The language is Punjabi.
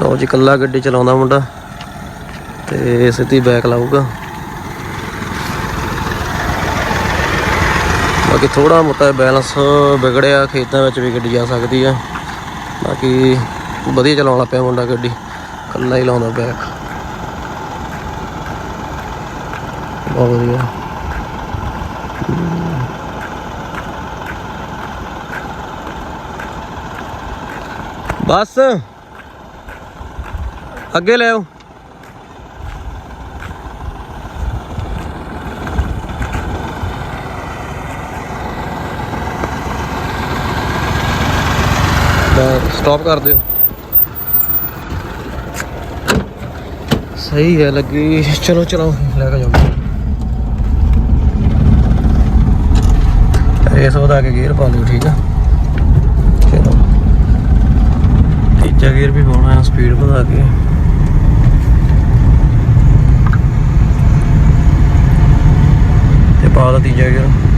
ਲਓ ਜੀ ਕੱਲਾ ਗੱਡੀ ਚਲਾਉਂਦਾ ਮੁੰਡਾ ਤੇ ਸਿੱਧੀ ਬੈਕ ਲਾਊਗਾ। ਬਾਕੀ ਥੋੜਾ ਮੋਟਾ ਬੈਲੈਂਸ ਵਿਗੜਿਆ, ਖੇਤਾਂ ਵਿੱਚ ਵੀ ਗੱਡੀ ਜਾ ਸਕਦੀ ਆ। ਬਾਕੀ ਵਧੀਆ ਚਲਾਉਣਾ ਪਿਆ ਮੁੰਡਾ ਗੱਡੀ ਕੱਲਾ ਹੀ ਲਾਉਂਦਾ ਬੈਕ ਬਹੁਤ ਵਧੀਆ। ਬਸ। ਅੱਗੇ ਲੈ ਆਓ। ਸਟਾਪ ਕਰ ਦਿਓ। ਸਹੀ ਹੈ ਲੱਗੀ ਚਲੋ ਚਲੋ, ਲੈ ਕੇ ਜਾਓ। ਇਸ ਵਧਾ ਕੇ ਗੇਅਰ ਪਾ ਲਿਓ ਠੀਕ ਆ? ਚਲੋ। ਤੀਜਾ ਗੇਅਰ ਵੀ ਪਾਉਣਾ ਹੈ ਸਪੀਡ ਵਧਾ ਕੇ। ਤੇ ਪਾ